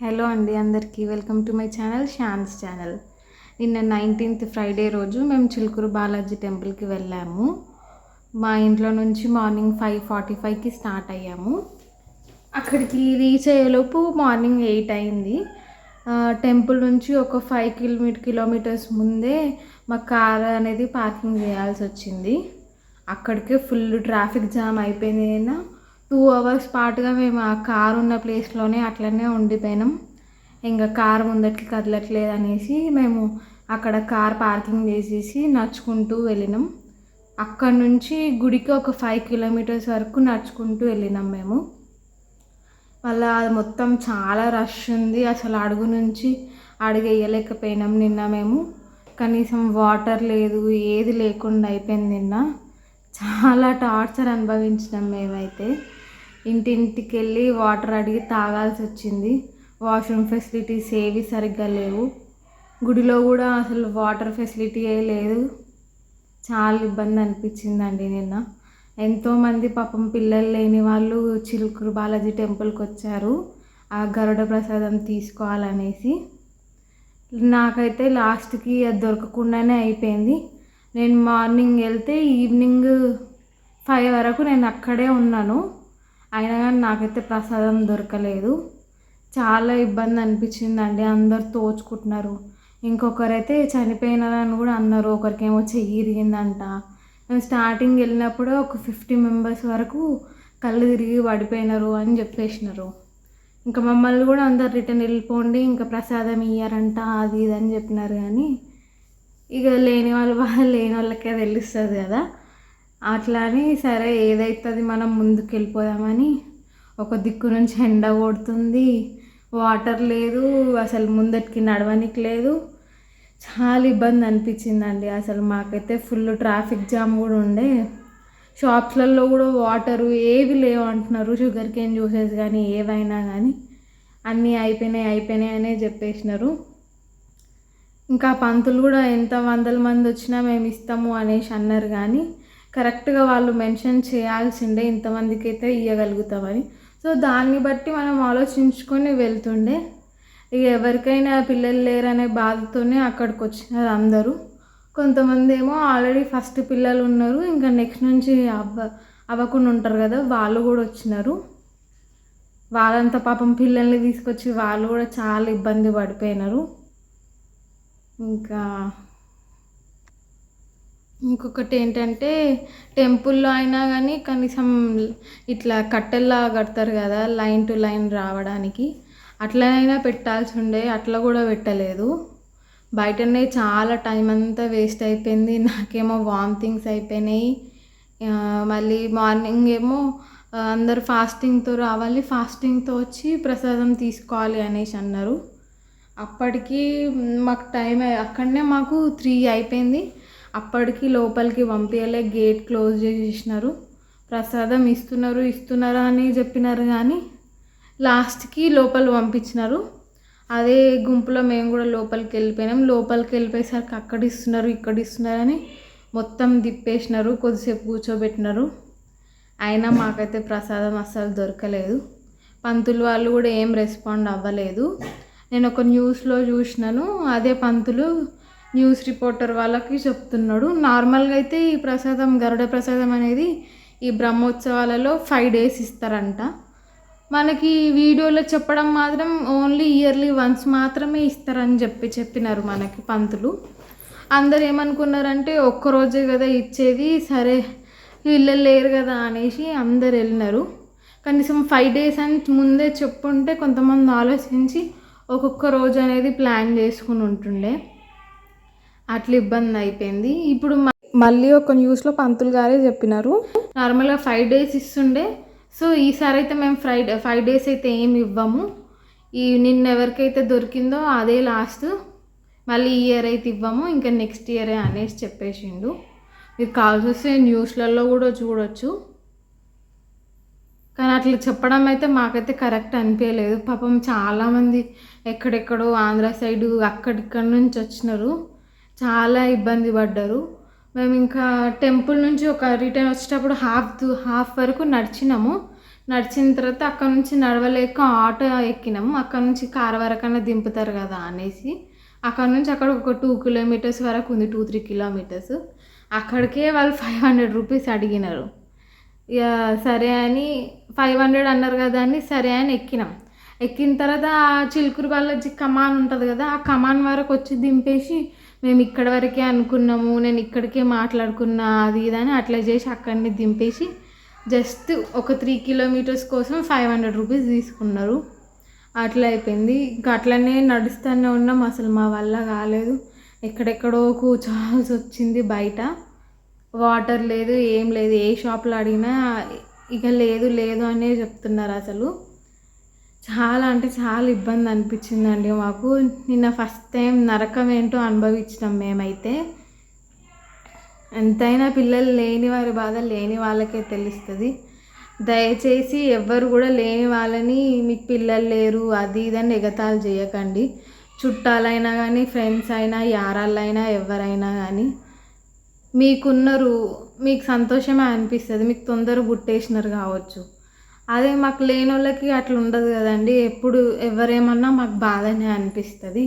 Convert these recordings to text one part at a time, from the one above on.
Hello అండి అందరికీ. Welcome to my channel Shan's channel. నిన్న నైన్టీన్త్ ఫ్రైడే రోజు మేము చిలుకూరు బాలాజీ టెంపుల్కి వెళ్ళాము. మా ఇంట్లో నుంచి మార్నింగ్ ఫైవ్ ఫార్టీ ఫైవ్కి స్టార్ట్ అయ్యాము. అక్కడికి రీచ్ అయ్యేలోపు మార్నింగ్ ఎయిట్ అయింది. టెంపుల్ నుంచి ఒక ఫైవ్ కిలోమీటర్ కిలోమీటర్స్ ముందే మా కార్ అనేది పార్కింగ్ చేయాల్సి వచ్చింది. అక్కడికే ఫుల్ ట్రాఫిక్ జామ్ అయిపోయింది అయినా టూ అవర్స్ పాటుగా మేము ఆ కార్ ఉన్న ప్లేస్లోనే అట్లనే ఉండిపోయినాం. ఇంకా కార్ ముందటికి కదలట్లేదు అనేసి మేము అక్కడ కార్ పార్కింగ్ చేసేసి నడుచుకుంటూ వెళ్ళినాం. అక్కడ నుంచి గుడికి ఒక ఫైవ్ కిలోమీటర్స్ వరకు నడుచుకుంటూ వెళ్ళినాం మేము. మళ్ళీ అది మొత్తం చాలా రష్ ఉంది. అసలు అడుగు నుంచి అడుగు వేయలేకపోయినాం నిన్న మేము. కనీసం వాటర్ లేదు ఏది లేకుండా అయిపోయింది నిన్న. చాలా టార్చర్ అనుభవించినాం మేమైతే. ఇంటింటికి వెళ్ళి వాటర్ అడిగి తాగాల్సి వచ్చింది వాష్రూమ్ ఫెసిలిటీస్ ఏవి సరిగ్గా లేవు. గుడిలో కూడా అసలు వాటర్ ఫెసిలిటీ ఏ లేదు. చాలా ఇబ్బంది అనిపించిందండి నిన్న. ఎంతోమంది పాపం పిల్లలు లేని వాళ్ళు చిలుకూరు బాలాజీ టెంపుల్కి వచ్చారు. ఆ గరుడ ప్రసాదం తీసుకోవాలనేసి. నాకైతే లాస్ట్కి అది దొరకకుండానే అయిపోయింది. నేను మార్నింగ్ వెళ్తే ఈవినింగ్ ఫైవ్ వరకు నేను అక్కడే ఉన్నాను. అయినా కానీ నాకైతే ప్రసాదం దొరకలేదు. చాలా ఇబ్బంది అనిపించిందండి. అందరు తోచుకుంటున్నారు. ఇంకొకరైతే చనిపోయినారని కూడా అన్నారు. ఒకరికేమో చెయ్యి ఇరిగిందంట. మేము స్టార్టింగ్ వెళ్ళినప్పుడు ఒక ఫిఫ్టీ మెంబర్స్ వరకు కళ్ళు తిరిగి పడిపోయినారు అని చెప్పేసినారు. ఇంకా మమ్మల్ని కూడా అందరు రిటర్న్ వెళ్ళిపోండి ఇంకా ప్రసాదం ఇయ్యారంట అది ఇది అని చెప్పినారు. కానీ ఇక లేని వాళ్ళు బాగా లేని వాళ్ళకే తెలుస్తుంది కదా. అట్లా అని సరే ఏదైతుంది మనం ముందుకు వెళ్ళిపోదామని ఒక దిక్కు నుంచి ఎండ కొడుతుంది వాటర్ లేదు అసలు ముందటికి నడవనికి లేదు. చాలా ఇబ్బంది అనిపించిందండి. అసలు మాకైతే ఫుల్ ట్రాఫిక్ జామ్ కూడా ఉండే. షాప్స్లలో కూడా వాటరు ఏవి లేవు అంటున్నారు. షుగర్ కేన్ జ్యూసెస్ కానీ ఏవైనా కానీ అన్నీ అయిపోయినాయి అయిపోయినాయి అనే చెప్పేసినారు. ఇంకా పంతులు కూడా ఎంత వందల మంది వచ్చినా మేము ఇస్తాము అనేసి అన్నారు కానీ కరెక్ట్గా వాళ్ళు మెన్షన్ చేయాల్సిండే ఇంతమందికి అయితే ఇవ్వగలుగుతామని సో దాన్ని బట్టి మనం ఆలోచించుకొని వెళ్తుండే. ఇక ఎవరికైనా పిల్లలు లేరనే బాధతోనే అక్కడికి వచ్చినారు అందరూ. కొంతమంది ఏమో ఆల్రెడీ ఫస్ట్ పిల్లలు ఉన్నారు ఇంకా నెక్స్ట్ నుంచి అవ్వ అవ్వకుండా ఉంటారు కదా వాళ్ళు కూడా వచ్చినారు. వాళ్ళంతా పాపం పిల్లల్ని తీసుకొచ్చి వాళ్ళు కూడా చాలా ఇబ్బంది పడిపోయినారు. ఇంకా ఇంకొకటి ఏంటంటే టెంపుల్లో అయినా కానీ కనీసం ఇట్లా కట్టెల్లా కడతారు కదా లైన్ టు లైన్ రావడానికి. అట్లనైనా పెట్టాల్సి ఉండే అట్లా కూడా పెట్టలేదు. బయటనే చాలా టైం అంతా వేస్ట్ అయిపోయింది. నాకేమో వామిటింగ్స్ అయిపోయినాయి. మళ్ళీ మార్నింగ్ ఏమో అందరు ఫాస్టింగ్తో రావాలి. ఫాస్టింగ్తో వచ్చి ప్రసాదం తీసుకోవాలి అనేసి అన్నారు. అప్పటికి మాకు టైం అక్కడనే మాకు త్రీ అయిపోయింది. అప్పటికి లోపలికి పంపించలే గేట్ క్లోజ్ చేసేసినారు. ప్రసాదం ఇస్తున్నారు ఇస్తున్నారు అని చెప్పినారు కానీ లాస్ట్కి లోపల పంపించినారు. అదే గుంపులో మేము కూడా లోపలికి వెళ్ళిపోయినాం. లోపలికి వెళ్ళిపోయేసరికి అక్కడ ఇస్తున్నారు ఇక్కడ ఇస్తున్నారు అని మొత్తం తిప్పేసినారు కొద్దిసేపు కూర్చోబెట్టినారు. అయినా మాకైతే ప్రసాదం అస్సలు దొరకలేదు. పంతులు వాళ్ళు కూడా ఏం రెస్పాండ్ అవ్వలేదు. నేను ఒక న్యూస్లో చూసినాను అదే పంతులు న్యూస్ రిపోర్టర్ వాళ్ళకి చెప్తున్నాడు. నార్మల్గా అయితే ఈ ప్రసాదం గరుడ ప్రసాదం అనేది ఈ బ్రహ్మోత్సవాలలో ఫైవ్ డేస్ ఇస్తారంట. మనకి వీడియోలో చెప్పడం మాత్రం ఓన్లీ ఇయర్లీ వన్స్ మాత్రమే ఇస్తారని చెప్పి చెప్పినారు మనకి పంతులు. అందరు ఏమనుకున్నారంటే ఒక్కరోజే కదా ఇచ్చేది సరే వీళ్ళు లేరు కదా అనేసి అందరు వెళ్ళినారు. కనీసం ఫైవ్ డేస్ అని ముందే చెప్పుంటే కొంతమంది ఆలోచించి ఒక్కొక్క రోజు అనేది ప్లాన్ చేసుకుని ఉంటుండే. అట్లా ఇబ్బంది అయిపోయింది. ఇప్పుడు మ- మళ్ళీ ఒక న్యూస్లో పంతులు గారే చెప్పినారు. నార్మల్గా ఫైవ్ డేస్ ఇస్తుండే. సో ఈసారి అయితే మేము ఫ్రైడే ఫైవ్ డేస్ అయితే ఏమి ఇవ్వము. ఈ నిన్న ఎవరికైతే దొరికిందో అదే లాస్ట్ మళ్ళీ ఈ ఇయర్ అయితే ఇవ్వము. ఇంకా నెక్స్ట్ ఇయరే అనేసి చెప్పేసిండు. మీరు కావాల్సి వస్తే న్యూస్లలో కూడా చూడొచ్చు. కానీ అట్లా చెప్పడం అయితే మాకైతే కరెక్ట్ అనిపించలేదు. పాపం చాలామంది ఎక్కడెక్కడో ఆంధ్ర సైడు అక్కడిక్కడి నుంచి వచ్చినారు. చాలా ఇబ్బంది పడ్డారు. మేము ఇంకా టెంపుల్ నుంచి ఒక రిటర్న్ వచ్చేటప్పుడు హాఫ్ హాఫ్ వరకు నడిచినాము. నడిచిన తర్వాత అక్కడ నుంచి నడవలేక ఆటో ఎక్కినాము. అక్కడ నుంచి కార్ వరకన్నా దింపుతారు కదా అనేసి. అక్కడ నుంచి అక్కడ ఒక టూ కిలోమీటర్స్ వరకు ఉంది టూ త్రీ కిలోమీటర్స్. అక్కడికే వాళ్ళు ఫైవ్ హండ్రెడ్ రూపీస్ అడిగినారు. ఇక సరే అని ఫైవ్ హండ్రెడ్ అన్నారు కదా అని సరే అని ఎక్కినాం. ఎక్కిన తర్వాత ఆ చిలుకూరు బాలాజీ కమాన్ ఉంటుంది కదా ఆ కమాన్ వరకు వచ్చి దింపేసి మేము ఇక్కడ వరకే అనుకున్నాము నేను ఇక్కడికే మాట్లాడుకున్నా అది ఇది అని అట్లా చేసి అక్కడిని దింపేసి జస్ట్ ఒక త్రీ కిలోమీటర్స్ కోసం ఫైవ్ హండ్రెడ్ రూపీస్ తీసుకున్నారు. అట్లా అయిపోయింది. ఇంకా అట్లనే నడుస్తూనే ఉన్నాం. అసలు మా వల్ల కాలేదు. ఎక్కడెక్కడో కూర్చోవాల్సి వచ్చింది బయట. వాటర్ లేదు ఏం లేదు. ఏ షాప్లో అడిగినా ఇక లేదు లేదు అనే చెప్తున్నారు అసలు. చాలా అంటే చాలా ఇబ్బంది అనిపించిందండి మాకు. నిన్న ఫస్ట్ టైం నరకం ఏంటో అనుభవించినాం మేమైతే. ఎంతైనా పిల్లలు లేని వారి బాధ లేని వాళ్ళకే తెలుస్తుంది. దయచేసి ఎవ్వరు కూడా లేని వాళ్ళని మీకు పిల్లలు లేరు అది ఇదని ఎగతాలు చేయకండి. చుట్టాలైనా కానీ ఫ్రెండ్స్ అయినా యారాలైనా ఎవరైనా కానీ మీకున్నారు మీకు సంతోషమే అనిపిస్తుంది. మీకు తొందర గుట్టేసినారు కావచ్చు. అదే మాకు లేని వాళ్ళకి అట్లా ఉండదు కదండి. ఎప్పుడు ఎవరేమన్నా మాకు బాధనే అనిపిస్తుంది.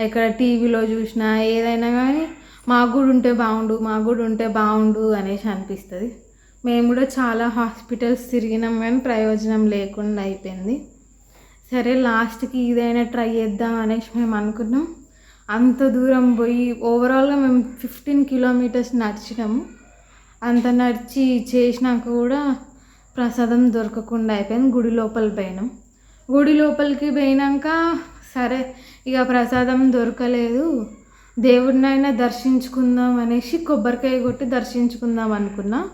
ఎక్కడ టీవీలో చూసినా ఏదైనా కానీ మాకు కూడా ఉంటే బాగుండు మాకు కూడా ఉంటే బాగుండు అనేసి అనిపిస్తుంది. మేము కూడా చాలా హాస్పిటల్స్ తిరిగినాం కానీ ప్రయోజనం లేకుండా అయిపోయింది. సరే లాస్ట్కి ఇదైనా ట్రై చేద్దాం అనేసి మేము అనుకున్నాం. అంత దూరం పోయి ఓవరాల్గా మేము ఫిఫ్టీన్ కిలోమీటర్స్ నడిచినాము. అంత నడిచి చేసినాక కూడా ప్రసాదం దొరకకుండా అయిపోయింది. గుడి లోపల పోయినాం. గుడి లోపలికి పోయినాక సరే ఇక ప్రసాదం దొరకలేదు. దేవుడినైనా దర్శించుకుందాం అనేసి కొబ్బరికాయ కొట్టి దర్శించుకుందాం అనుకున్నా.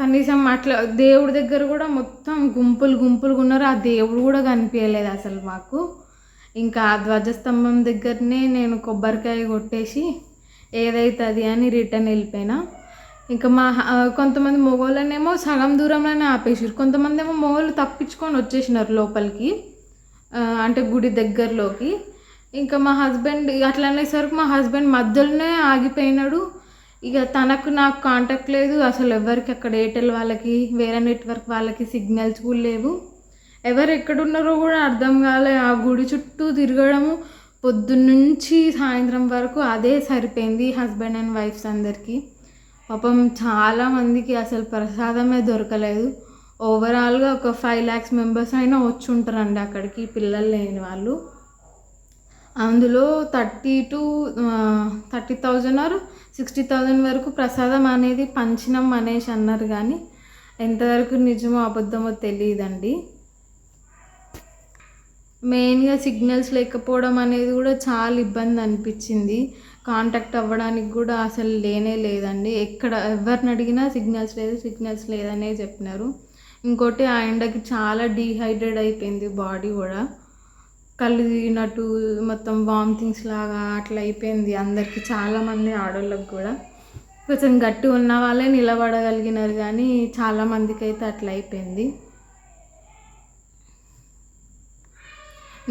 కనీసం అట్లా దేవుడి దగ్గర కూడా మొత్తం గుంపులు గుంపులుగా ఉన్నారు. ఆ దేవుడు కూడా కనిపించలేదు అసలు మాకు. ఇంకా ఆ ధ్వజస్తంభం దగ్గరనే నేను కొబ్బరికాయ కొట్టేసి ఏదైతుంది అని రిటర్న్ వెళ్ళిపోయినా. ఇంకా మా కొంతమంది మొగోళ్ళనేమో సగం దూరంలోనే ఆపేసారు కొంతమంది ఏమో మొగోళ్ళు తప్పించుకొని వచ్చేసినారు లోపలికి అంటే గుడి దగ్గరలోకి. ఇంకా మా హస్బెండ్ అట్లా అనేసరికి మా హస్బెండ్ మధ్యలోనే ఆగిపోయినాడు. ఇక తనకు నాకు కాంటాక్ట్ లేదు. అసలు ఎవరికి అక్కడ ఎయిర్టెల్ వాళ్ళకి వేరే నెట్వర్క్ వాళ్ళకి సిగ్నల్స్ కూడా లేవు. ఎవరు ఎక్కడున్నారో కూడా అర్థం కాలే. ఆ గుడి చుట్టూ తిరగడము పొద్దున్నుంచి సాయంత్రం వరకు అదే సరిపోయింది హస్బెండ్ అండ్ వైఫ్స్ అందరికీ. పాపం చాలామందికి అసలు ప్రసాదమే దొరకలేదు. ఓవరాల్గా ఒక ఫైవ్ ల్యాక్స్ మెంబర్స్ అయినా వచ్చి ఉంటారండి అక్కడికి పిల్లలు లేని వాళ్ళు. అందులో thirty two thirty thousand or sixty thousand వరకు ప్రసాదం అనేది పంచినం అనేసి అన్నారు కానీ ఎంతవరకు నిజమో అబద్ధమో తెలియదండి. మెయిన్గా సిగ్నల్స్ లేకపోవడం అనేది కూడా చాలా ఇబ్బంది అనిపించింది. కాంటాక్ట్ అవ్వడానికి కూడా అసలు లేనే లేదండి. ఎక్కడ ఎవరిని అడిగినా సిగ్నల్స్ లేదు సిగ్నల్స్ లేదనే చెప్పినారు. ఇంకోటి ఆ ఎండకి చాలా డీహైడ్రేట్ అయిపోయింది బాడీ కూడా. కళ్ళు తిరిగినట్టు మొత్తం వామిటింగ్స్ లాగా అట్లా అయిపోయింది అందరికీ చాలామంది ఆడవాళ్ళకి కూడా. కొంచెం గట్టి ఉన్న వాళ్ళే నిలబడగలిగినారు కానీ చాలామందికి అయితే అట్లా అయిపోయింది.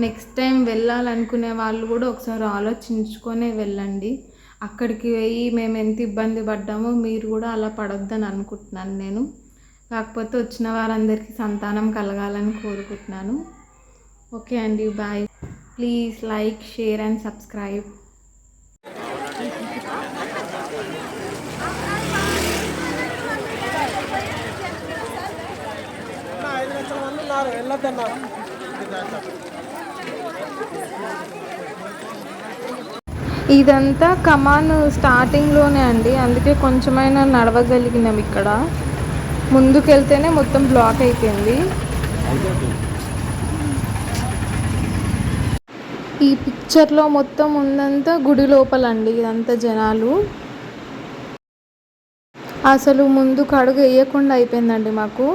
నెక్స్ట్ టైం వెళ్ళాలనుకునే వాళ్ళు కూడా ఒకసారి ఆలోచించుకొనే వెళ్ళండి. అక్కడికి పోయి మేము ఎంత ఇబ్బంది పడ్డామో మీరు కూడా అలా పడొద్దని అనుకుంటున్నాను నేను. కాకపోతే వచ్చిన వారందరికీ సంతానం కలగాలని కోరుకుంటున్నాను. ఓకే అండి bye. Please like share and subscribe వెళ్ళొద్దన్నారు. ఇదంతా కమాన్ స్టార్టింగ్లోనే అండి. అందుకే కొంచెమైనా నడవగలిగినాం ఇక్కడ. ముందుకెళ్తేనే మొత్తం బ్లాక్ అయిపోయింది. ఈ పిక్చర్లో మొత్తం ఉందంతా గుడి లోపలండి ఇదంతా జనాలు. అసలు ముందుకు అడుగు వేయకుండా అయిపోయిందండి మాకు.